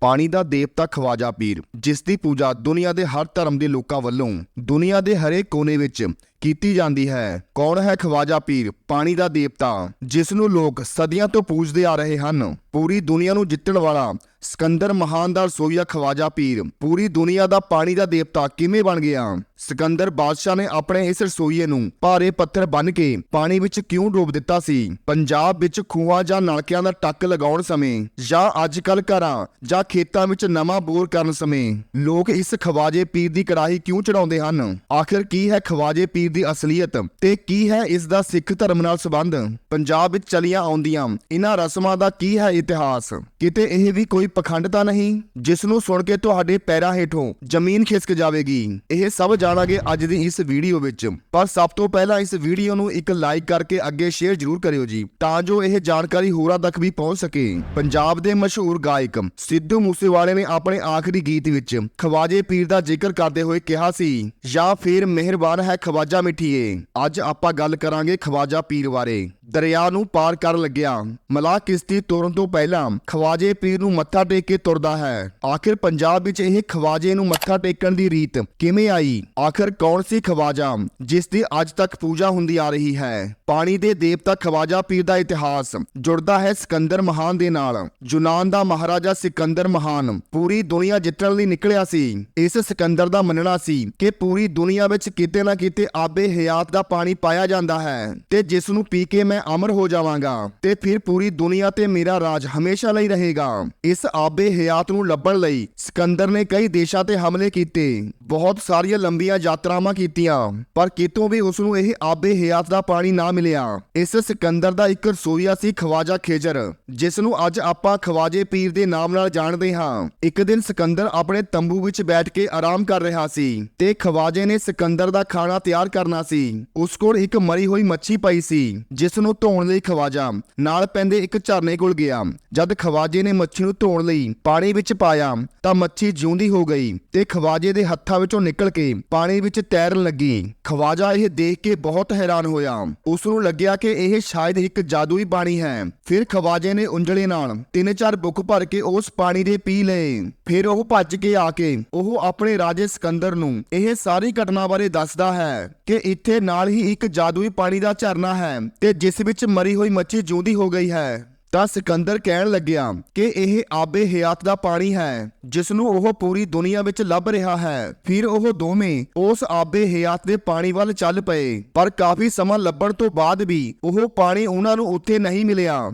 ਪਾਣੀ ਦਾ ਦੇਵਤਾ ਖਵਾਜਾ ਪੀਰ, ਜਿਸ ਦੀ ਪੂਜਾ ਦੁਨੀਆ ਦੇ ਹਰ ਧਰਮ ਦੇ ਲੋਕਾਂ ਵੱਲੋਂ, ਦੁਨੀਆ ਦੇ ਹਰੇਕ ਕੋਨੇ ਵਿੱਚ ਕੀਤੀ ਜਾਂਦੀ ਹੈ। ਕੌਣ ਹੈ ਖਵਾਜਾ ਪੀਰ? ਪਾਣੀ ਦਾ ਦੇਵਤਾ ਜਿਸ ਨੂੰ ਲੋਕ ਸਦੀਆਂ ਤੋਂ ਪੂਜਦੇ ਆ ਰਹੇ ਹਨ। ਪੂਰੀ ਦੁਨੀਆ ਨੂੰ ਜਿੱਤਣ ਵਾਲਾ ਸਿਕੰਦਰ ਮਹਾਨ ਦਾ ਰਸੋਈਆ ਖਵਾਜਾ ਪੀਰ। ਪੂਰੀ ਦੁਨੀਆ ਦਾ ਪਾਣੀ ਦਾ ਦੇਵਤਾ ਕਿਵੇਂ ਬਣ ਗਿਆ? ਸਿਕੰਦਰ ਬਾਦਸ਼ਾਹ ਨੇ ਆਪਣੇ ਇਸ ਰਸੋਈਏ ਨੂੰ ਭਾਰੇ ਪੱਥਰ ਬੰਨ ਕੇ ਪਾਣੀ ਵਿੱਚ ਕਿਉਂ ਡੋਬ ਦਿੱਤਾ ਸੀ? ਪੰਜਾਬ ਵਿੱਚ ਖੂਹਾਂ ਜਾਂ ਨਲਕਿਆਂ ਦਾ ਟੱਕ ਲਗਾਉਣ ਸਮੇਂ ਜਾਂ ਅੱਜ ਕੱਲ ਘਰਾਂ ਜਾਂ ਖੇਤਾਂ ਵਿੱਚ ਨਵਾਂ ਬੋਰ ਕਰਨ ਸਮੇਂ ਲੋਕ ਇਸ ਖਵਾਜੇ ਪੀਰ ਦੀ ਕੜਾਹੀ ਕਿਉਂ ਚੜਾਉਂਦੇ ਹਨ? ਆਖਿਰ ਕੀ ਹੈ ਖਵਾਜੇ ਪੀਰ ਦੀ ਅਸਲੀਅਤ ਤੇ ਕੀ ਹੈ ਇਸ ਦਾ ਸਿੱਖ ਧਰਮ ਨਾਲ ਸੰਬੰਧ? ਪੰਜਾਬ ਵਿੱਚ ਚਲੀਆਂ ਆਉਂਦੀਆਂ ਇਹਨਾਂ ਰਸਮਾਂ ਦਾ ਕੀ ਹੈ ਇਤਿਹਾਸ? ਕਿਤੇ ਇਹ ਵੀ ਕੋਈ ਪਖੰਡ ਤਾਂ ਨਹੀਂ? ਜਿਸ ਨੂੰ ਸੁਣ ਕੇ ਤੁਹਾਡੇ ਪੈਰਾਂ ਹੇਠੋਂ ਜ਼ਮੀਨ ਖਿਸਕ ਜਾਵੇਗੀ। ਇਹ ਸਭ ਜਾਣਾਂਗੇ ਅੱਜ ਦੀ ਇਸ ਵੀਡੀਓ ਵਿੱਚ। ਪਰ ਸਭ ਤੋਂ ਪਹਿਲਾਂ ਇਸ ਵੀਡੀਓ ਨੂੰ ਇੱਕ ਲਾਈਕ ਕਰਕੇ ਅੱਗੇ ਸ਼ੇਅਰ ਜ਼ਰੂਰ ਕਰਿਓ ਜੀ, ਤਾਂ ਜੋ ਇਹ ਜਾਣਕਾਰੀ ਹੋਰਾਂ ਤੱਕ ਵੀ ਪਹੁੰਚ ਸਕੇ। ਪੰਜਾਬ ਦੇ ਮਸ਼ਹੂਰ ਗਾਇਕ ਸਿੱਧੂ ਮੂਸੇਵਾਲੇ ਨੇ ਆਪਣੇ ਆਖਰੀ ਗੀਤ ਵਿੱਚ ਖਵਾਜੇ ਪੀਰ ਦਾ ਜ਼ਿਕਰ ਕਰਦੇ ਹੋਏ ਕਿਹਾ ਸੀ, ਜਾਂ ਫਿਰ ਮਿਹਰਬਾਨ ਹੈ ਖਵਾਜਾ ਮਿੱਠੀਏ। ਅੱਜ ਆਪਾਂ ਗੱਲ ਕਰਾਂਗੇ ਖਵਾਜਾ ਪੀਰ ਬਾਰੇ। ਦਰਿਆ ਨੂੰ ਪਾਰ ਕਰਨ ਲੱਗਿਆ। ਮਲਾਹ ਕਿਸ਼ਤੀ ਤੁਰਨ ਤੋਂ ਪਹਿਲਾਂ ਖਵਾਜੇ ਪੀਰ ਨੂੰ ਮੱਥਾ ਟੇਕ ਕੇ ਤੁਰਦਾ ਹੈ। ਆਖਿਰ ਪੰਜਾਬ ਵਿੱਚ ਇਹ ਖਵਾਜੇ ਨੂੰ ਮੱਥਾ ਟੇਕਣ ਦੀ ਰੀਤ ਕਿਵੇਂ ਆਈ? ਆਖਿਰ ਕੌਣ ਸੀ ਖਵਾਜਾ, ਜਿਸ ਦੀ ਅੱਜ ਤੱਕ ਪੂਜਾ ਹੁੰਦੀ ਆ ਰਹੀ ਹੈ? ਪਾਣੀ ਦੇ ਦੇਵਤਾ ਖਵਾਜਾ ਪੀਰ ਦਾ ਇਤਿਹਾਸ ਜੁੜਦਾ ਹੈ ਸਿਕੰਦਰ ਮਹਾਨ ਦੇ ਨਾਲ। ਯੂਨਾਨ ਦਾ ਮਹਾਰਾਜਾ ਸਿਕੰਦਰ ਮਹਾਨ ਪੂਰੀ ਦੁਨੀਆ ਜਿੱਤਣ ਲਈ ਨਿਕਲਿਆ ਸੀ। ਇਸ ਸਿਕੰਦਰ ਦਾ ਮੰਨਣਾ ਸੀ ਕਿ ਪੂਰੀ ਦੁਨੀਆ ਵਿੱਚ ਕਿਤੇ ਨਾ ਕਿਤੇ ਆਬੇ ਹਯਾਤ ਦਾ ਪਾਣੀ ਪਾਇਆ ਜਾਂਦਾ ਹੈ ਤੇ ਜਿਸ ਨੂੰ ਪੀ ਕੇ ਮੈਂ ਅਮਰ ਹੋ ਜਾਵਾਂਗਾ ਤੇ ਫਿਰ ਪੂਰੀ ਦੁਨੀਆ ਤੇ ਮੇਰਾ ਰਾਜ ਹਮੇਸ਼ਾ ਲਈ ਰਹੇਗਾ। ਇਸ ਆਬੇ ਹਯਾਤ ਨੂੰ ਲੱਭਣ ਲਈ ਸਿਕੰਦਰ ਨੇ ਕਈ ਦੇਸ਼ਾਂ ਤੇ ਹਮਲੇ ਕੀਤੇ। ਬਹੁਤ ਸਾਰੀਆਂ ਲੰਬੀਆਂ ਯਾਤਰਾਵਾਂ ਕੀਤੀਆਂ, ਪਰ ਕਿਤੋਂ ਵੀ ਉਸ ਨੂੰ ਇਹ ਆਬੇ ਹਯਾਤ ਦਾ ਪਾਣੀ ਨਾ ਮਿਲਿਆ। ਇਸ ਸਿਕੰਦਰ ਦਾ ਇੱਕ ਰਸੋਈਆ ਸੀ ਖਵਾਜਾ ਖੇਜਰ ਜਿਸ ਨੂੰ ਅੱਜ ਆਪਾਂ ਖਵਾਜੇ ਪੀਰ ਦੇ ਨਾਮ ਨਾਲ ਜਾਣਦੇ ਹਾਂ। ਇੱਕ ਦਿਨ ਸਿਕੰਦਰ ਆਪਣੇ ਤੰਬੂ ਵਿੱਚ ਬੈਠ ਕੇ ਆਰਾਮ ਕਰ ਰਿਹਾ ਸੀ ਤੇ ਖਵਾਜੇ ਨੇ ਸਿਕੰਦਰ ਦਾ ਖਾਣਾ ਤਿਆਰ ਕਰਨਾ ਸੀ। ਉਸ ਕੋਲ ਇੱਕ ਮਰੀ ਹੋਈ ਮੱਛੀ ਪਈ ਸੀ ਜਿਸ ਨੂੰ ਧੋਣ ਲਈ ਖਵਾਜਾ ਨਾਲ ਪੈਂਦੇ ਇੱਕ ਝਰਨੇ ਕੋਲ ਗਿਆ। ਜਦ ਖਵਾਜੇ ਨੇ ਮੱਛੀ ਨੂੰ ਧੋਣ ਲਈ ਪਾਣੀ ਵਿੱਚ ਪਾਇਆ, ਤਾਂ ਮੱਛੀ ਜਿਉਂਦੀ ਹੋ ਗਈ ਤੇ ਖਵਾਜੇ ਦੇ ਹੱਥਾਂ ਵਿੱਚੋਂ ਨਿਕਲ ਕੇ ਪਾਣੀ ਵਿੱਚ ਤੈਰਨ ਲੱਗੀ। ਖਵਾਜਾ ਇਹ ਦੇਖ ਕੇ ਬਹੁਤ ਹੈਰਾਨ ਹੋਇਆ। ਉਸ ਨੂੰ ਲੱਗਿਆ ਕਿ ਇਹ ਸ਼ਾਇਦ ਇੱਕ ਜਾਦੂਈ ਪਾਣੀ ਹੈ। ਫਿਰ ਖਵਾਜੇ ਨੇ ਉਂਜਲੇ ਨਾਲ ਤਿੰਨ ਚਾਰ ਬੁੱਕ ਭਰ ਕੇ ਉਸ ਪਾਣੀ ਦੇ ਪੀ ਲਏ। ਫਿਰ ਉਹ ਭੱਜ ਕੇ ਆ ਕੇ ਉਹ ਆਪਣੇ ਰਾਜੇ ਸਿਕੰਦਰ ਨੂੰ ਇਹ ਸਾਰੀ ਘਟਨਾ ਬਾਰੇ ਦੱਸਦਾ ਹੈ ਕਿ ਇੱਥੇ ਨਾਲ ਹੀ ਇੱਕ ਜਾਦੂਈ ਪਾਣੀ ਦਾ ਝਰਨਾ ਹੈ ਤੇ ਜਿਸ ਵਿੱਚ ਮਰੀ ਹੋਈ ਮੱਛੀ ਜਿਉਂਦੀ ਹੋ ਗਈ ਹੈ। ਤਾਂ ਸਿਕੰਦਰ ਕਹਿਣ ਲੱਗਿਆ ਕਿ ਇਹ ਆਬੇ ਹਯਾਤ ਦਾ ਪਾਣੀ ਹੈ ਜਿਸ ਨੂੰ ਉਹ ਪੂਰੀ ਦੁਨੀਆ ਵਿੱਚ ਲੱਭ ਰਿਹਾ ਹੈ। ਫਿਰ ਉਹ ਦੋਵੇਂ ਉਸ ਆਬੇ ਹਯਾਤ ਦੇ ਪਾਣੀ ਵੱਲ ਚੱਲ ਪਏ, ਪਰ ਕਾਫੀ ਸਮਾਂ ਲੱਭਣ ਤੋਂ ਬਾਅਦ ਵੀ ਉਹ ਪਾਣੀ ਉਹਨਾਂ ਨੂੰ ਉੱਥੇ ਨਹੀਂ ਮਿਲਿਆ।